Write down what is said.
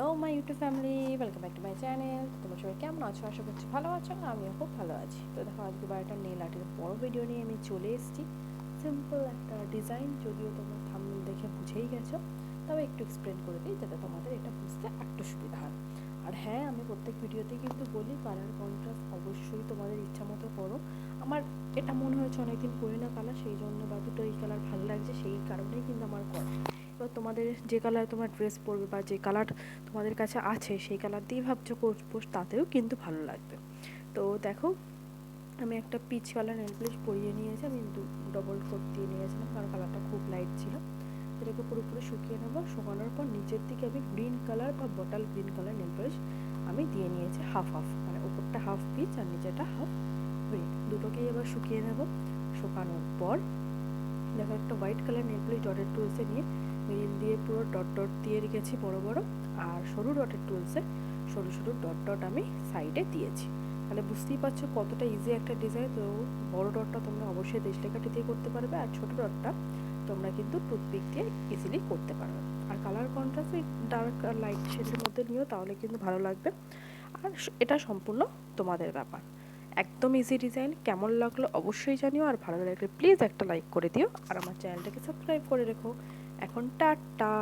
Hello my YouTube family welcome back to my channel তোমরা সবাই কেমন আছো? আশা করছি ভালো আছো, আমিও খুব ভালো আছি। তো দেখো, আজকে একটা নেল আর্টের বড় ভিডিও নিয়ে আমি চলে এসেছি। সিম্পল একটা ডিজাইন যদিও তোমরা থাম্বনেল দেখে বুঝেই গেছো তবে একটু এক্সপ্লেন করে দিই, যাতে তোমাদের এটা বুঝতে একটু সুবিধা হয়। আর হ্যাঁ আমি প্রত্যেক ভিডিওতেই কিন্তু বলি কালার কন্ট্রাস্ট অবশ্যই তোমাদের ইচ্ছা মতো করো। আমার এটা মনে হয়েছে অনেকদিন করি না কালার সেই জন্য বা দুটো এই কালার ভালো লাগছে, সেই কারণেই কিন্তু আমার করা এবার তোমাদের যে কালার তোমার ড্রেস পরবে বা যে কালার তোমাদের কাছে আছে, সেই কালার দিয়ে ভাবছ করব তাতেও কিন্তু ভালো লাগবে। তো দেখো, আমি একটা পিচ কালার নেল পরিয়ে নিয়েছি, আমি ডবল কোট দিয়ে নিয়েছিলাম, কারণ কালারটা খুব লাইট ছিল। এটাকে পুরোপুরি শুকিয়ে নেব, শুকানোর পর নিচের দিকে আমি গ্রিন কালার বা বটল গ্রিন কালার নেল আমি দিয়ে নিয়েছি হাফ হাফ মানে উপরটা হাফ পিচ আর নিচেটা হাফ গ্রিন দুটোকেই এবার শুকিয়ে নেব, শুকানোর পর। দেখো একটা হোয়াইট কালার নেল পলিশ ডটের টুলসে নিয়ে মিডিল দিয়ে পুরো ডট ডট দিয়ে রেখেছি বড় বড়, আর সরু ডটের টুলসে সরু সরু ডট ডট আমি সাইডে দিয়েছি। তাহলে বুঝতেই পারছ কতটা ইজি একটা ডিজাইন তো বড় ডটটা তোমরা অবশ্যই দেশলেখাটি দিয়ে করতে পারবে, আর ছোট ডটটা তোমরা কিন্তু টুথপিক দিয়ে ইজিলি করতে পারবে। আর কালার কন্ট্রাস্ট ডার্ক আর লাইট শেডের মধ্যে নিও, তাহলে কিন্তু ভালো লাগবে। আর এটা সম্পূর্ণ তোমাদের ব্যাপার। একদম ইজি ডিজাইন কেমন লাগল অবশ্যই জানিও, আর ভালো লাগলে প্লিজ একটা লাইক করে দিও, আর আমার চ্যানেলটাকে সাবস্ক্রাইব করে রেখো। এখন টাটা।